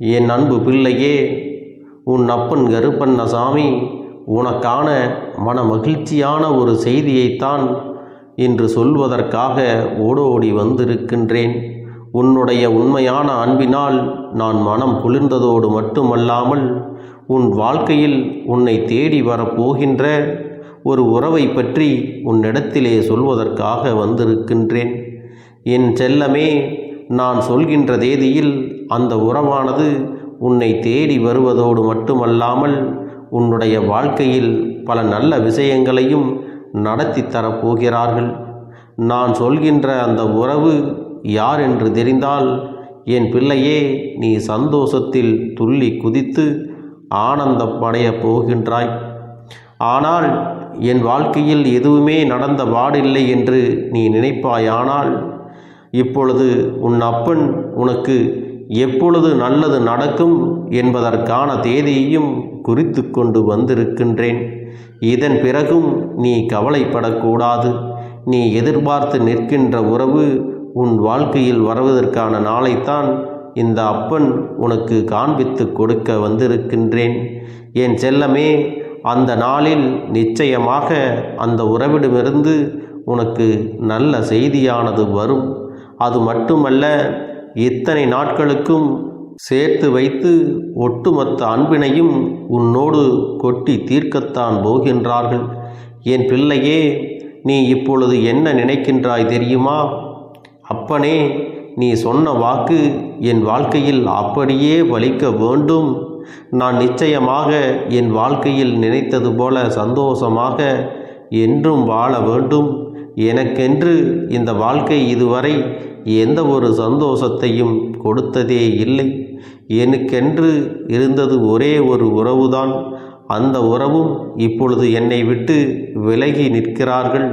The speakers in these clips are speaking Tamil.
என் அன்பு பிள்ளையே உன் அப்பன் கருப்பண்ணசாமி உனக்கான மன மகிழ்ச்சியான ஒரு செய்தியைத்தான் இன்று சொல்வதற்காக ஓடோடி வந்திருக்கின்றேன். உன்னுடைய உண்மையான அன்பினால் நான் மனம் குளிர்ந்ததோடு மட்டுமல்லாமல் உன் வாழ்க்கையில் உன்னை தேடி வரப்போகின்ற ஒரு உறவை பற்றி உன்னிடத்திலே சொல்வதற்காக வந்திருக்கின்றேன். என் செல்லமே நான் சொல்கின்ற தேதியில் அந்த உறவானது உன்னை தேடி வருவதோடு மட்டுமல்லாமல் உன்னுடைய வாழ்க்கையில் பல நல்ல விஷயங்களையும் நடத்தி தரப்போகிறார்கள். நான் சொல்கின்ற அந்த உறவு யார் என்று தெரிந்தால் என் பிள்ளையே நீ சந்தோஷத்தில் துள்ளி குதித்து ஆனந்தப்படையப் போகின்றாய். ஆனால் என் வாழ்க்கையில் எதுவுமே நடந்த பாடில்லை என்று நீ நினைப்பாயானால் இப்பொழுது உன் அப்பன் உனக்கு எப்பொழுது நல்லது நடக்கும் என்பதற்கான தேதியையும் குறித்து கொண்டு வந்திருக்கின்றேன். இதன் பிறகும் நீ கவலைப்படக்கூடாது. நீ எதிர்பார்த்து நிற்கின்ற உறவு உன் வாழ்க்கையில் வருவதற்கான நாளைத்தான் இந்த அப்பன் உனக்கு காண்பித்து கொடுக்க வந்திருக்கின்றேன். என் செல்லமே அந்த நாளில் நிச்சயமாக அந்த உறவிடமிருந்து உனக்கு நல்ல செய்தியானது வரும். அது மட்டுமல்ல இத்தனை நாட்களுக்கும் சேர்த்து வைத்து ஒட்டுமொத்த அன்பினையும் உன்னோடு கொட்டி தீர்க்கத்தான் போகின்றார்கள். என் பிள்ளையே நீ இப்பொழுது என்ன நினைக்கின்றாய் தெரியுமா? அப்பனே நீ சொன்ன வாக்கு என் வாழ்க்கையில் அப்படியே வலிக்க வேண்டும். நான் நிச்சயமாக என் வாழ்க்கையில் நினைத்தது போல சந்தோஷமாக என்றும் வாழ வேண்டும். எனக்கென்று இந்த வாழ்க்கை இதுவரை எந்த ஒரு சந்தோஷத்தையும் கொடுத்ததே இல்லை. எனக்கென்று இருந்தது ஒரே ஒரு உறவுதான். அந்த உறவும் இப்பொழுது என்னை விட்டு விலகி நிற்கிறார்கள்.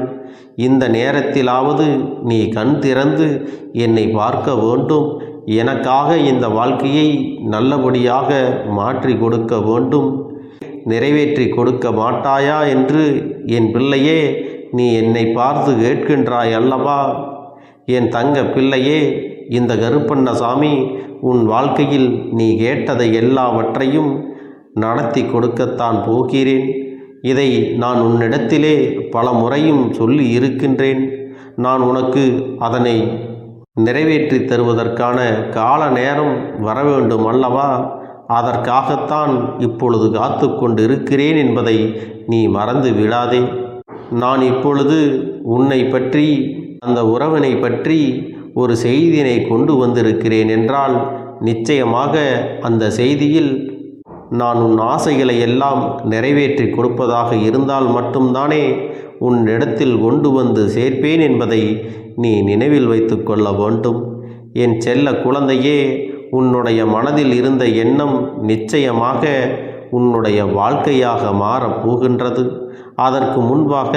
இந்த நேரத்திலாவது நீ கண் திறந்து என்னை பார்க்க வேண்டும். எனக்காக இந்த வாழ்க்கையை நல்லபடியாக மாற்றி கொடுக்க வேண்டும். நிறைவேற்றி கொடுக்க மாட்டாயா என்று என் பிள்ளையே நீ என்னை பார்த்து கேட்கின்றாய் அல்லவா? என் தங்க பிள்ளையே இந்த கருப்பண்ணசாமி உன் வாழ்க்கையில் நீ கேட்டதை எல்லாவற்றையும் நடத்தி கொடுக்கத்தான் போகிறேன். இதை நான் உன்னிடத்திலே பல முறையும் சொல்லி இருக்கின்றேன். நான் உனக்கு அதனை நிறைவேற்றி தருவதற்கான கால நேரம் வர வேண்டும் அல்லவா? அதற்காகத்தான் இப்பொழுது காத்து கொண்டிருக்கிறேன் என்பதை நீ மறந்து விடாதே. நான் இப்பொழுது உன்னை பற்றி அந்த உறவனை பற்றி ஒரு செய்தியினை கொண்டு வந்திருக்கிறேன் என்றால் நிச்சயமாக அந்த செய்தியில் நான் உன் ஆசைகளை எல்லாம் நிறைவேற்றி கொடுப்பதாக இருந்தால் மட்டும்தானே உன் இடத்தில் கொண்டு வந்து சேர்ப்பேன் என்பதை நீ நினைவில் வைத்து கொள்ள வேண்டும். என் செல்ல குழந்தையே உன்னுடைய மனதில் இருந்த எண்ணம் நிச்சயமாக உன்னுடைய வாழ்க்கையாக மாறப் போகின்றது. அதற்கு முன்பாக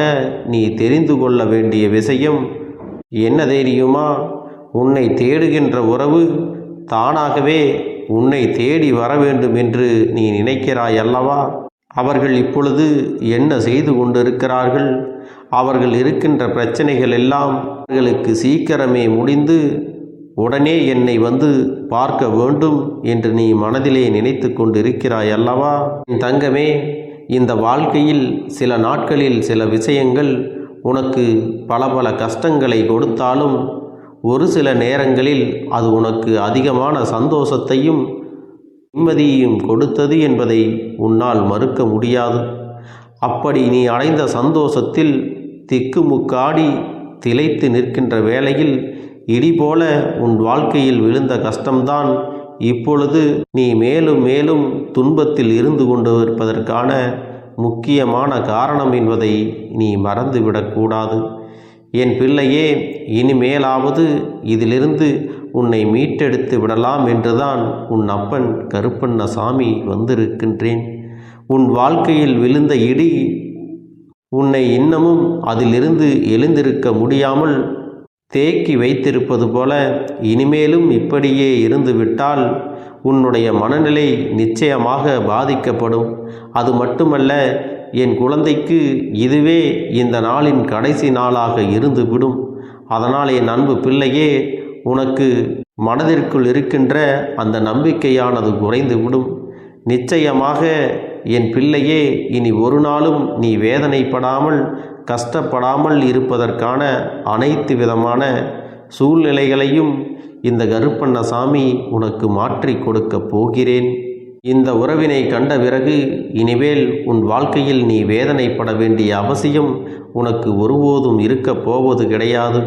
நீ தெரிந்து கொள்ள வேண்டிய விஷயம் என்ன தெரியுமா? உன்னை தேடுகின்ற உறவு தானாகவே உன்னை தேடி வர வேண்டும் என்று நீ நினைக்கிறாய் அல்லவா அவர்கள் இப்பொழுது என்ன செய்து கொண்டிருக்கிறார்கள்? அவர்கள் இருக்கின்ற பிரச்சனைகள் எல்லாம் அவர்களுக்கு சீக்கிரமே முடிந்து உடனே என்னை வந்து பார்க்க வேண்டும் என்று நீ மனதிலே நினைத்து கொண்டிருக்கிறாய் அல்லவா என் தங்கமே இந்த வாழ்க்கையில் சில நாட்களில் சில விஷயங்கள் உனக்கு பல பல கஷ்டங்களை கொடுத்தாலும் ஒரு சில நேரங்களில் அது உனக்கு அதிகமான சந்தோஷத்தையும் நிம்மதியையும் கொடுத்தது என்பதை உன்னால் மறுக்க முடியாது. அப்படி நீ அடைந்த சந்தோஷத்தில் திக்குமுக்காடி திளைத்து நிற்கின்ற வேளையில் இடி போல உன் வாழ்க்கையில் விழுந்த கஷ்டம்தான். இப்பொழுது நீ மேலும் மேலும் துன்பத்தில் இருந்து கொண்டு இருப்பதற்கான முக்கியமான காரணம் என்பதை நீ மறந்துவிடக்கூடாது என் பிள்ளையே இனிமேலாவது இதிலிருந்து உன்னை மீட்டெடுத்து விடலாம் என்றுதான் உன் அப்பன் கருப்பண்ணசாமி வந்திருக்கின்றேன். உன் வாழ்க்கையில் விழுந்த இடி உன்னை இன்னமும் அதிலிருந்து எழுந்திருக்க முடியாமல் தேக்கி வைத்திருப்பது போல இனிமேலும் இப்படியே இருந்துவிட்டால் உன்னுடைய மனநிலை நிச்சயமாக பாதிக்கப்படும். அது மட்டுமல்ல என் குழந்தைக்கு இதுவே இந்த நாளின் கடைசி நாளாக இருந்துவிடும். அதனால் என் அன்பு பிள்ளையே உனக்கு மனதிற்குள் இருக்கின்ற அந்த நம்பிக்கையானது குறைந்துவிடும். நிச்சயமாக என் பிள்ளையே இனி ஒரு நாளும் நீ வேதனைப்படாமல் கஷ்டப்படாமல் இருப்பதற்கான அனைத்து விதமான சூழ்நிலைகளையும் இந்த கருப்பண்ணசாமி உனக்கு மாற்றி கொடுக்கப் போகிறேன். இந்த உறவினை கண்ட பிறகு இனிமேல் உன் வாழ்க்கையில் நீ வேதனைப்பட வேண்டிய அவசியம் உனக்கு ஒருபோதும் இருக்கப் போவது கிடையாது.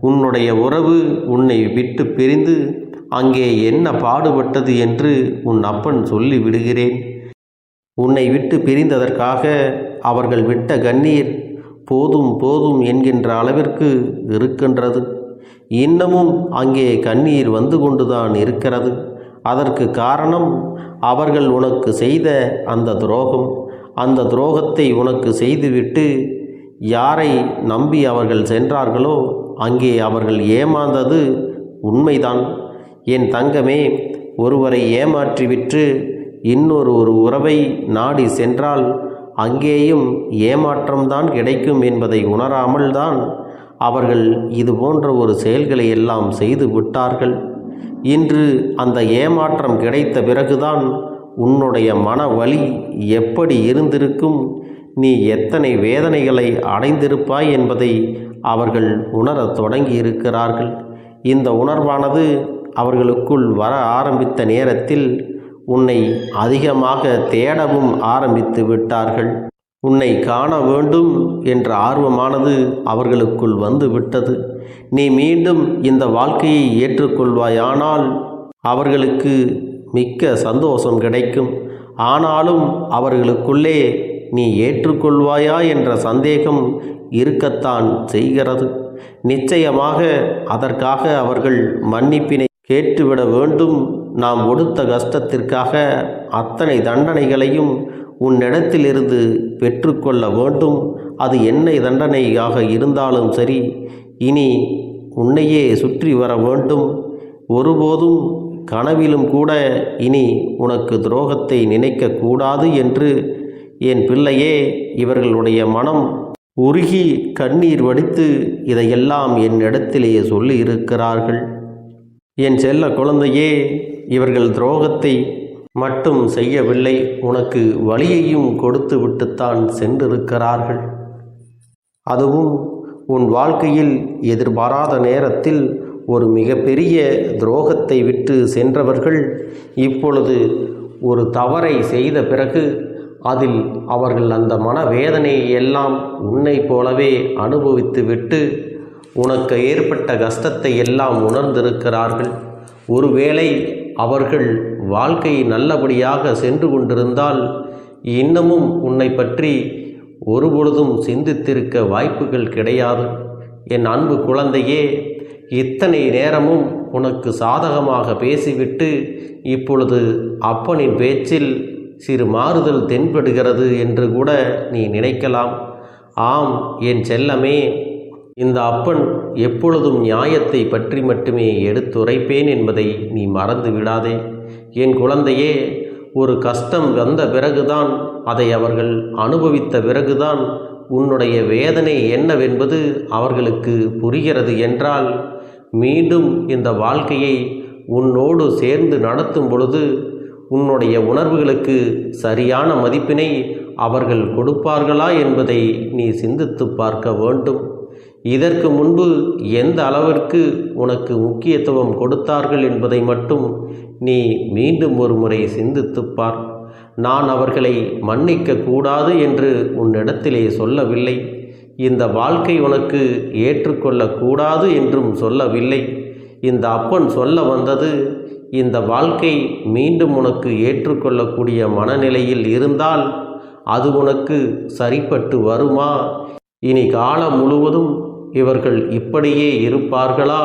உன்னுடைய உறவு உன்னை விட்டு பிரிந்து அங்கே என்ன பாடுபட்டது என்று உன் அப்பன் சொல்லி விடுகிறேன். உன்னை விட்டு பிரிந்ததற்காக அவர்கள் விட்ட கண்ணீர் போதும் போதும் என்கின்ற அளவிற்கு இருக்கின்றது. இன்னமும் அங்கே கண்ணீர் வந்து கொண்டுதான் இருக்கிறது. அதற்கு காரணம் அவர்கள் உனக்கு செய்த அந்த துரோகம். அந்த துரோகத்தை உனக்கு செய்துவிட்டு யாரை நம்பி அவர்கள் சென்றார்களோ அங்கே அவர்கள் ஏமாந்தது உண்மைதான். என் தங்கமே ஒருவரை ஏமாற்றிவிட்டு இன்னொரு ஒரு உறவை நாடி சென்றால் அங்கேயும் ஏமாற்றம்தான் கிடைக்கும் என்பதை உணராமல்தான் அவர்கள் இது போன்ற ஒரு செயல்களை எல்லாம் செய்து விட்டார்கள். இன்று அந்த ஏமாற்றம் கிடைத்த பிறகுதான் உன்னுடைய மன வலி எப்படி இருந்திருக்கும்? நீ எத்தனை வேதனைகளை அடைந்திருப்பாய் என்பதை அவர்கள் உணரத் தொடங்கி இருக்கிறார்கள் இந்த உணர்வானது அவர்களுக்குள் வர ஆரம்பித்த நேரத்தில் உன்னை அதிகமாக தேடவும் ஆரம்பித்து விட்டார்கள். உன்னை காண வேண்டும் என்ற ஆர்வமானது அவர்களுக்குள் வந்து விட்டது. நீ மீண்டும் இந்த வாழ்க்கையை ஏற்றுக்கொள்வாயானால் அவர்களுக்கு மிக்க சந்தோஷம் கிடைக்கும். ஆனாலும் அவர்களுக்குள்ளே நீ ஏற்றுக்கொள்வாயா என்ற சந்தேகம் இருக்கத்தான் செய்கிறது. நிச்சயமாக அதற்காக அவர்கள் மன்னிப்பினை கேட்டுவிட வேண்டும். நாம் கொடுத்த கஷ்டத்திற்காக அத்தனை தண்டனைகளையும் உன்னிடத்திலிருந்து பெற்றுக்கொள்ள வேண்டும். அது என்ன தண்டனையாக இருந்தாலும் சரி இனி உன்னையே சுற்றி வர வேண்டும். ஒருபோதும் கனவிலும் கூட இனி உனக்கு துரோகத்தை நினைக்கக்கூடாது என்று என் பிள்ளையே இவர்களுடைய மனம் உருகி கண்ணீர் வடித்து இதையெல்லாம் என் இடத்திலே சொல்லி இருக்கிறார்கள் என் செல்ல குழந்தையே இவர்கள் துரோகத்தை மட்டும் செய்யவில்லை உனக்கு வழியையும் கொடுத்து விட்டுத்தான் சென்றிருக்கிறார்கள். அதுவும் உன் வாழ்க்கையில் எதிர்பாராத நேரத்தில் ஒரு மிகப்பெரிய துரோகத்தை விட்டு சென்றவர்கள் இப்பொழுது ஒரு தவறை செய்த பிறகு அதில் அவர்கள் அந்த மனவேதனையை எல்லாம் உன்னை போலவே அனுபவித்துவிட்டு உனக்கு ஏற்பட்ட கஷ்டத்தை எல்லாம் உணர்ந்திருக்கிறார்கள். ஒருவேளை அவர்கள் வாழ்க்கை நல்லபடியாக சென்று கொண்டிருந்தால் இன்னமும் உன்னை பற்றி ஒருபொழுதும் சிந்தித்திருக்க வாய்ப்புகள் கிடையாது. என் அன்பு குழந்தையே இத்தனை நேரமும் உனக்கு சாதகமாக பேசிவிட்டு இப்பொழுது அப்பனின் பேச்சில் சிறு மாறுதல் தென்படுகிறது என்று கூட நீ நினைக்கலாம். ஆம் என் செல்லமே இந்த அப்பன் எப்பொழுதும் நியாயத்தை பற்றி மட்டுமே எடுத்துரைப்பேன் என்பதை நீ மறந்து விடாதே. என் குழந்தையே ஒரு கஷ்டம் வந்த பிறகுதான் அதை அவர்கள் அனுபவித்த பிறகுதான் உன்னுடைய வேதனை என்னவென்பது அவர்களுக்கு புரிகிறது என்றால் மீண்டும் இந்த வாழ்க்கையை உன்னோடு சேர்ந்து நடத்தும் பொழுது உன்னுடைய உணர்வுகளுக்கு சரியான மதிப்பினை அவர்கள் கொடுப்பார்களா என்பதை நீ சிந்தித்து பார்க்க வேண்டும். இதற்கு முன்பு எந்த அளவிற்கு உனக்கு முக்கியத்துவம் கொடுத்தார்கள் என்பதை மட்டும் நீ மீண்டும் ஒரு முறை சிந்தித்துப் பார். நான் அவர்களை மன்னிக்க கூடாது என்று உன்னிடத்திலே சொல்லவில்லை. இந்த வாழ்க்கை உனக்கு ஏற்றுக்கொள்ளக்கூடாது என்றும் சொல்லவில்லை. இந்த அப்பன் சொல்ல வந்தது இந்த வாழ்க்கை மீண்டும் உனக்கு ஏற்றுக்கொள்ளக்கூடிய மனநிலையில் இருந்தால் அது உனக்கு சரிப்பட்டு வருமா? இனி காலம் முழுவதும் இவர்கள் இப்படியே இருப்பார்களா?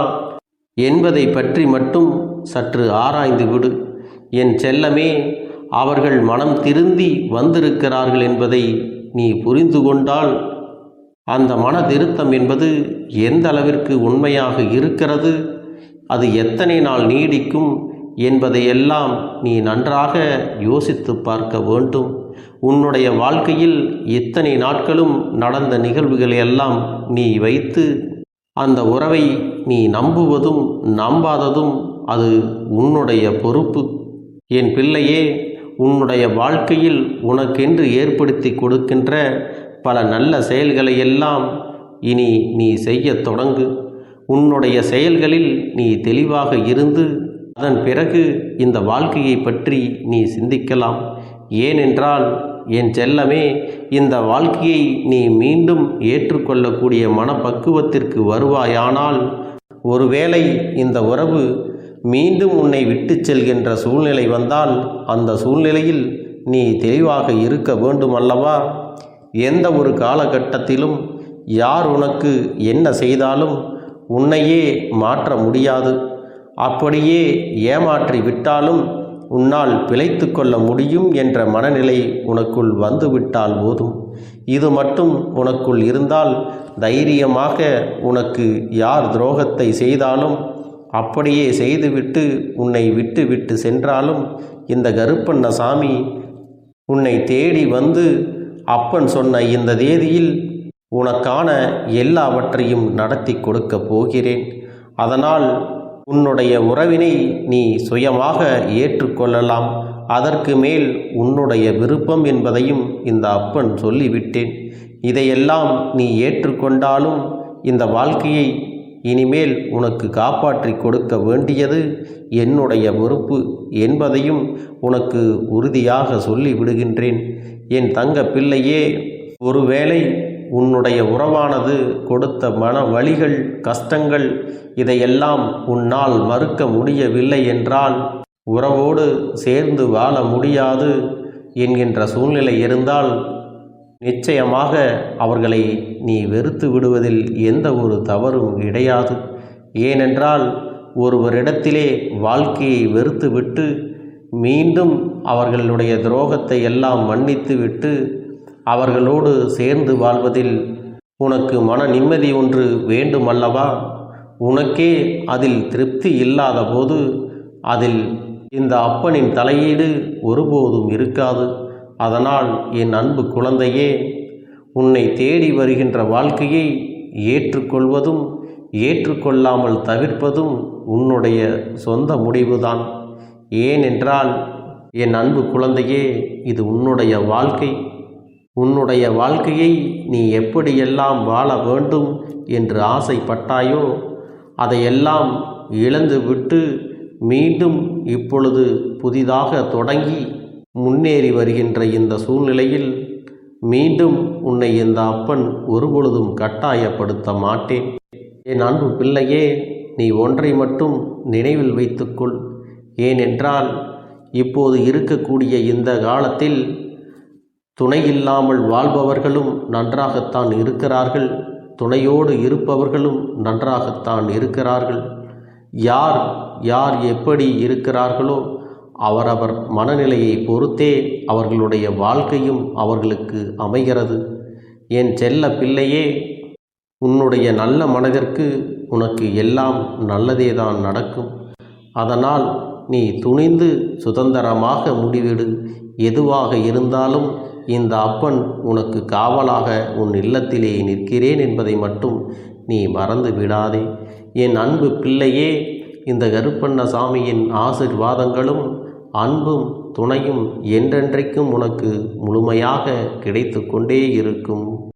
என்பதை பற்றி மட்டும் சற்று ஆராய்ந்து விடு. என் செல்லமே அவர்கள் மனம் திருந்தி வந்திருக்கிறார்கள் என்பதை நீ புரிந்து கொண்டால் அந்த மன திருத்தம் என்பது எந்த அளவிற்கு உண்மையாக இருக்கிறது? அது எத்தனை நாள் நீடிக்கும் என்பதையெல்லாம் நீ நன்றாக யோசித்து பார்க்க வேண்டும். உன்னுடைய வாழ்க்கையில் இத்தனை நாட்களும் நடந்த நிகழ்வுகளை எல்லாம் நீ வைத்து அந்த உறவை நீ நம்புவதும் நம்பாததும் அது உன்னுடைய பொறுப்பு. என் பிள்ளையே உன்னுடைய வாழ்க்கையில் உனக்கென்று ஏற்படுத்தி கொடுக்கின்ற பல நல்ல செயல்களை எல்லாம் இனி நீ செய்யத் தொடங்கு. உன்னுடைய செயல்களில் நீ தெளிவாக இருந்து அதன் பிறகு இந்த வாழ்க்கையை பற்றி நீ சிந்திக்கலாம். ஏனென்றால் என் செல்லமே இந்த வாழ்க்கையை நீ மீண்டும் ஏற்றுக்கொள்ளக்கூடிய மனப்பக்குவத்திற்கு வருவாயானால் ஒருவேளை இந்த உறவு மீண்டும் உன்னை விட்டுச் செல்கின்ற சூழ்நிலை வந்தால் அந்த சூழ்நிலையில் நீ தெளிவாக இருக்க வேண்டும் அல்லவா எந்த ஒரு காலகட்டத்திலும் யார் உனக்கு என்ன செய்தாலும் உன்னையே மாற்ற முடியாது. அப்படியே ஏமாற்றி விட்டாலும் உன்னால் பிழைத்து கொள்ள முடியும் என்ற மனநிலை உனக்குள் வந்துவிட்டால் போதும். இது மட்டும் உனக்குள் இருந்தால் தைரியமாக உனக்கு யார் துரோகத்தை செய்தாலும் அப்படியே செய்துவிட்டு உன்னை விட்டு விட்டு சென்றாலும் இந்த கருப்பண்ண சாமி உன்னை தேடி வந்து அப்பன் சொன்ன இந்த தேதியில் உனக்கான எல்லாவற்றையும் நடத்தி கொடுக்கப் போகிறேன். அதனால் உன்னுடைய உறவினை நீ சுயமாக ஏற்றுக்கொள்ளலாம். அதற்கு மேல் உன்னுடைய விருப்பம் என்பதையும் இந்த அப்பன் சொல்லிவிட்டேன். இதையெல்லாம் நீ ஏற்றுக்கொண்டாலும் இந்த வாழ்க்கையை இனிமேல் உனக்கு காப்பாற்றி கொடுக்க வேண்டியது என்னுடைய பொறுப்பு என்பதையும் உனக்கு உறுதியாக சொல்லிவிடுகின்றேன். என் தங்க பிள்ளையே ஒருவேளை உன்னுடைய உறவானது கொடுத்த மன வழிகள் கஷ்டங்கள் இதையெல்லாம் உன்னால் மறுக்க முடியவில்லை என்றால் உறவோடு சேர்ந்து வாழ முடியாது என்கின்ற சூழ்நிலை இருந்தால் நிச்சயமாக அவர்களை நீ வெறுத்து விடுவதில் எந்த ஒரு தவறும் கிடையாது. ஏனென்றால் ஒருவரிடத்திலே வாழ்க்கையை வெறுத்துவிட்டு மீண்டும் அவர்களுடைய துரோகத்தை எல்லாம் மன்னித்து விட்டு அவர்களோடு சேர்ந்து வாழ்வதில் உனக்கு மன நிம்மதி ஒன்று வேண்டுமல்லவா? உனக்கே அதில் திருப்தி இல்லாத போது அதில் இந்த அப்பனின் தலையீடு ஒருபோதும் இருக்காது. அதனால் என் அன்பு குழந்தையே உன்னை தேடி வருகின்ற வாழ்க்கையை ஏற்றுக்கொள்வதும் ஏற்றுக்கொள்ளாமல் தவிர்ப்பதும் உன்னுடைய சொந்த முடிவுதான். ஏனென்றால் என் அன்பு குழந்தையே இது உன்னுடைய வாழ்க்கை. உன்னுடைய வாழ்க்கையை நீ எப்படியெல்லாம் வாழ வேண்டும் என்று ஆசைப்பட்டாயோ அதையெல்லாம் இழந்துவிட்டு மீண்டும் இப்பொழுது புதிதாக தொடங்கி முன்னேறி வருகின்ற இந்த சூழ்நிலையில் மீண்டும் உன்னை இந்த அப்பன் ஒருபொழுதும் கட்டாயப்படுத்த மாட்டேன். என் அன்பு பிள்ளையே நீ ஒன்றை மட்டும் நினைவில் வைத்துக்கொள். ஏனென்றால் இப்போது இருக்கக்கூடிய இந்த காலத்தில் துணை இல்லாமல் வாழ்பவர்களும் நன்றாகத்தான் இருக்கிறார்கள். துணையோடு இருப்பவர்களும் நன்றாகத்தான் இருக்கிறார்கள். யார் யார் எப்படி இருக்கிறார்களோ அவரவர் மனநிலையை பொறுத்தே அவர்களுடைய வாழ்க்கையும் அவர்களுக்கு அமைகிறது. என் செல்ல பிள்ளையே உன்னுடைய நல்ல மனதிற்கு உனக்கு எல்லாம் நல்லதே தான் நடக்கும். அதனால் நீ துணிந்து சுதந்திரமாக முடிவிடு. எதுவாக இருந்தாலும் இந்த அப்பன் உனக்கு காவலாக உன் இல்லத்திலே நிற்கிறேன் என்பதை மட்டும் நீ மறந்து விடாதே. என் அன்பு பிள்ளையே இந்த கருப்பண்ண சாமியின் ஆசிர்வாதங்களும் அன்பும் துணையும் என்றென்றைக்கும் உனக்கு முழுமையாக கிடைத்து கொண்டே இருக்கும்.